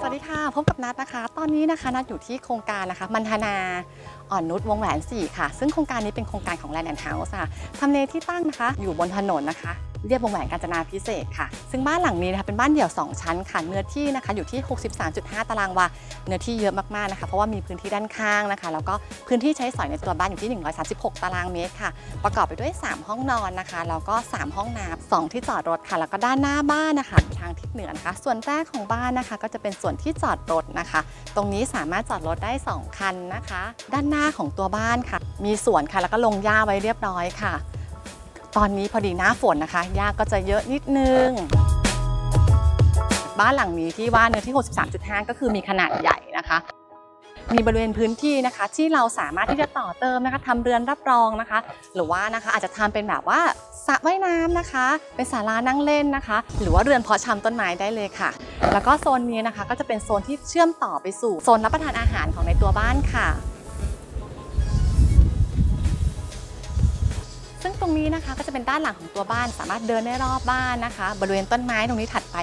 สวัสดีค่ะ พบกับนัดนะคะ ตอนนี้นะคะนัดอยู่ที่โครงการนะคะมันธนา อ่อนนุชวงแหวน 4 ค่ะ ซึ่งโครงการนี้เป็นโครงการของ Land and House ค่ะทำเลที่ตั้งนะคะ อยู่บนถนนนะคะเรียบวงแหวนกาญจนาพิเศษค่ะ ซึ่งบ้านหลังนี้นะคะเป็นบ้านเดี่ยว 2 ชั้นค่ะ เนื้อที่นะคะอยู่ที่ 63.5 ตารางวา เนื้อที่เยอะมากๆนะคะ เพราะว่ามีพื้นที่ด้านข้างนะคะ แล้วก็พื้นที่ใช้สอยในตัวบ้านอยู่ที่ 136 ตารางเมตรค่ะ ประกอบไปด้วย 3 ห้องนอนนะคะ แล้วก็ 3 ห้องน้ำ2ที่จอดรถค่ะ แล้วก็ด้านหน้าบ้านนะคะ ทางทิศเหนือนะคะ ส่วนแรกของบ้านนะคะ ก็จะเป็นส่วนที่จอดรถนะคะ ตรงนี้สามารถจอดรถได้ 2 คันนะคะ ด้านหน้าของตัวบ้านค่ะ มีสวนค่ะแล้วก็ลงหญ้าไว้เรียบร้อยค่ะ ตอนนี้พอดีหน้าฝนนะคะหญ้าก็จะเยอะนิดนึง บ้านหลังนี้ที่ว่าเนื้อที่ 63.5 ก็คือมีขนาดใหญ่นะคะ มีบริเวณพื้นที่นะคะ ที่เราสามารถที่จะต่อเติมนะคะทำเรือนรับรองนะคะ หรือว่านะคะอาจจะทำเป็นแบบว่าสระว่ายน้ำนะคะ เป็นศาลานั่งเล่นนะคะ หรือว่าเรือนเพาะชำต้นไม้ได้เลยค่ะ แล้วก็โซนนี้นะคะก็จะเป็นโซนที่เชื่อมต่อไปสู่โซนรับประทานอาหารของในตัวบ้านค่ะ ซึ่งตรงนี้นะคะก็จะเป็นด้านหลังของตัวบ้าน สามารถเดินได้รอบบ้านนะคะ บริเวณต้นไม้ตรงนี้ถัดไป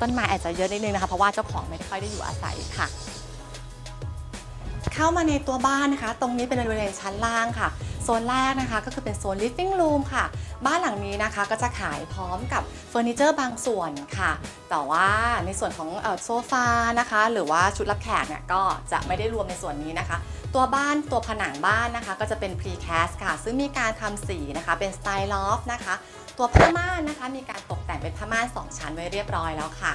ต้นไม้อาจจะเยอะนิดนึงนะคะ เพราะว่าเจ้าของไม่ได้ค่อยได้อยู่อาศัยค่ะ เข้ามาในตัวบ้านนะคะ ตรงนี้เป็นบริเวณชั้นล่างค่ะ โซนแรกนะคะก็คือเป็นโซน living room ค่ะ บ้านหลังนี้นะคะก็จะขายพร้อมกับเฟอร์นิเจอร์บางส่วนค่ะ แต่ว่าในส่วนของโซฟานะคะ หรือว่าชุดรับแขกเนี่ยก็จะไม่ได้รวมในส่วนนี้นะคะ ตัวบ้านตัวผนังบ้านนะคะ ก็จะเป็น precast ค่ะ ซึ่งมีการทำสีนะคะ เป็นสไตล์ลอฟนะคะ ตัวผ้าม่านนะคะ มีการตกแต่งเป็นผ้าม่านสองชั้นไว้เรียบร้อยแล้วค่ะ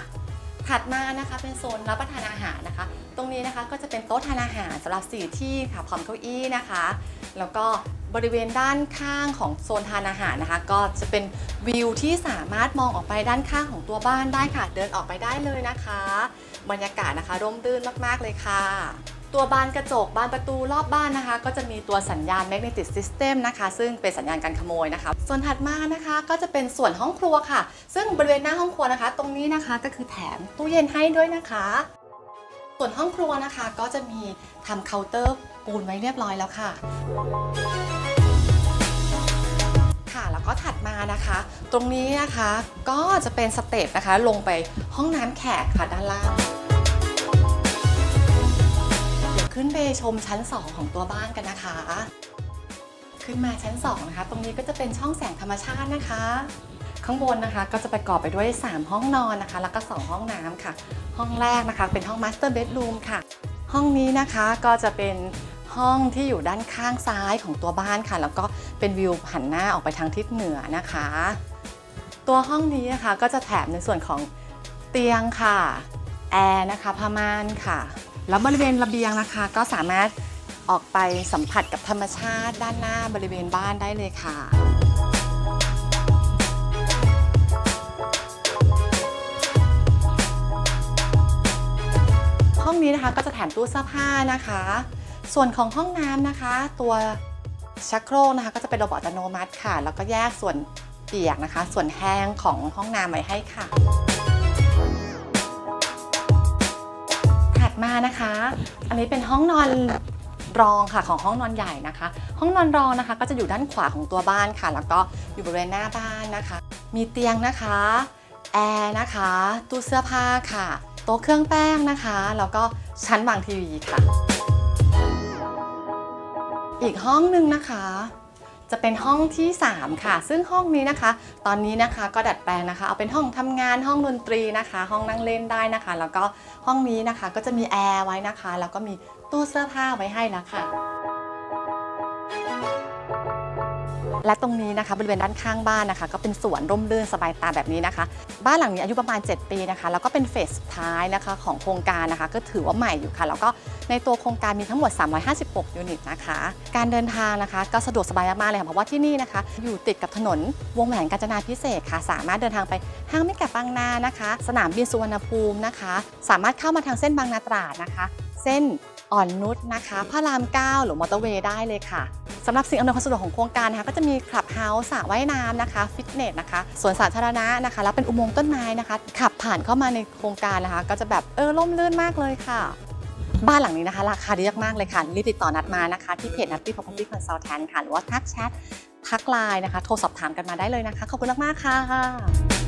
ถัดมานะคะเป็นโซนรับประทานอาหารนะคะ ตรงนี้นะคะก็จะเป็นโต๊ะทานอาหารสำหรับ4ที่ค่ะพร้อมเก้าอี้นะคะ แล้วก็บริเวณด้านข้างของโซนทานอาหารนะคะ ก็จะเป็นวิวที่สามารถมองออกไปด้านข้างของตัวบ้านได้ค่ะ เดินออกไปได้เลยนะคะ บรรยากาศนะคะร่มรื่นมากๆเลยค่ะ ตัวบานกระจกบานประตูรอบบ้านนะคะ ก็จะมีตัวสัญญาณ magnetic system นะคะ ซึ่งเป็นสัญญาณการขโมยนะคะ ส่วนถัดมานะคะก็จะเป็นส่วนห้องครัวค่ะ ซึ่งบริเวณหน้าห้องครัวนะคะ ตรงนี้นะคะก็คือแถมตู้เย็นให้ด้วยนะคะ ส่วนห้องครัวนะคะก็จะมีทำเคาน์เตอร์ปูนไว้เรียบร้อยแล้วค่ะค่ะแล้วก็ถัดมานะคะ ตรงนี้นะคะก็จะเป็นสเตปนะคะ ลงไปห้องน้ำแขกค่ะด้านล่าง ขึ้นไปชมชั้น 2 ของตัวบ้านกันนะคะ ขึ้นมาชั้น 2 นะคะ ตรงนี้ก็จะเป็นช่องแสงธรรมชาตินะคะ ข้างบนนะคะก็จะประกอบไปด้วย 3 ห้องนอนนะคะ แล้วก็ 2 ห้องน้ำค่ะ ห้องแรกนะคะเป็นห้อง Master Bedroom ค่ะ ห้องนี้นะคะก็จะเป็นห้องที่อยู่ด้านข้างซ้ายของตัวบ้านค่ะ แล้วก็เป็นวิวหันหน้าออกไปทางทิศเหนือนะคะ ตัวห้องนี้นะคะก็จะแถมในส่วนของเตียงค่ะ แอร์นะคะผ้าม่านค่ะ แล้วบริเวณระเบียงนะคะ ก็สามารถออกไปสัมผัสกับธรรมชาติด้านหน้าบริเวณบ้านได้เลยค่ะ ห้องนี้นะคะก็จะแถมตู้เสื้อผ้านะคะ ส่วนของห้องน้ำนะคะ ตัวชักโครกนะคะ ก็จะเป็นระบบอัตโนมัติค่ะ แล้วก็แยกส่วนเปียกนะคะ ส่วนแห้งของห้องน้ำไว้ให้ค่ะ ดมานะคะ อันนี้เป็นห้องนอนรองค่ะของห้องนอนใหญ่นะคะ ห้องนอนรองนะคะ ก็จะอยู่ด้านขวาของตัวบ้านค่ะ แล้วก็อยู่บริเวณหน้าบ้านนะคะ มีเตียงนะคะแอร์นะคะ ตู้เสื้อผ้าค่ะโต๊ะเครื่องแป้งนะคะ แล้วก็ชั้นวางทีวีค่ะ อีกห้องหนึ่งนะคะ จะเป็นห้องที่ 3 ค่ะ ซึ่งห้องนี้นะคะ ตอนนี้นะคะก็ดัดแปลงนะคะ เอาเป็นห้องทำงานห้องดนตรีนะคะ ห้องนั่งเล่นได้นะคะ แล้วก็ห้องนี้นะคะก็จะมีแอร์ไว้นะคะ แล้วก็มีตู้เสื้อผ้าไว้ให้แล้วค่ะ และตรงนี้นะคะบริเวณด้านข้างบ้านนะคะ ก็เป็นสวนร่มรื่นสบายตาแบบนี้นะคะ บ้านหลังนี้อายุประมาณ 7 ปีนะคะ แล้วก็เป็นเฟสสุดท้ายนะคะของโครงการนะคะ ก็ถือว่าใหม่อยู่ค่ะ แล้วก็ในตัวโครงการมีทั้งหมด 356 ยูนิตนะคะ การเดินทางนะคะ ก็สะดวกสบายมากเลยค่ะเพราะว่าที่นี่นะคะ อยู่ติดกับถนนวงแหวนกาญจนาพิเศษค่ะ สามารถเดินทางไปห้างไม่กับบางนานะคะ สนามบินสุวรรณภูมินะคะ สามารถเข้ามาทางเส้นบางนาตราดนะคะ เส้นอ่อนนุชนะคะ พระราม 9 หรือมอเตอร์เวย์ได้เลยค่ะ สำหรับสิ่งอำนวยความสะดวกของโครงการนะคะก็จะมีคลับเฮาส์สระว่ายน้ำนะคะฟิตเนสนะคะสวนสาธารณะนะคะ แล้วเป็นอุโมงค์ต้นไม้นะคะ ขับผ่านเข้ามาในโครงการนะคะ ก็จะแบบเออร่มรื่นมากเลยค่ะ บ้านหลังนี้นะคะ ราคาดีมากเลยค่ะรีบติดต่อนัดมานะคะ ที่เพจนัดตี้ property consultant ค่ะหรือว่าทักแชททักไลน์นะคะ โทรสอบถามกันมาได้เลยนะคะขอบคุณมากๆค่ะ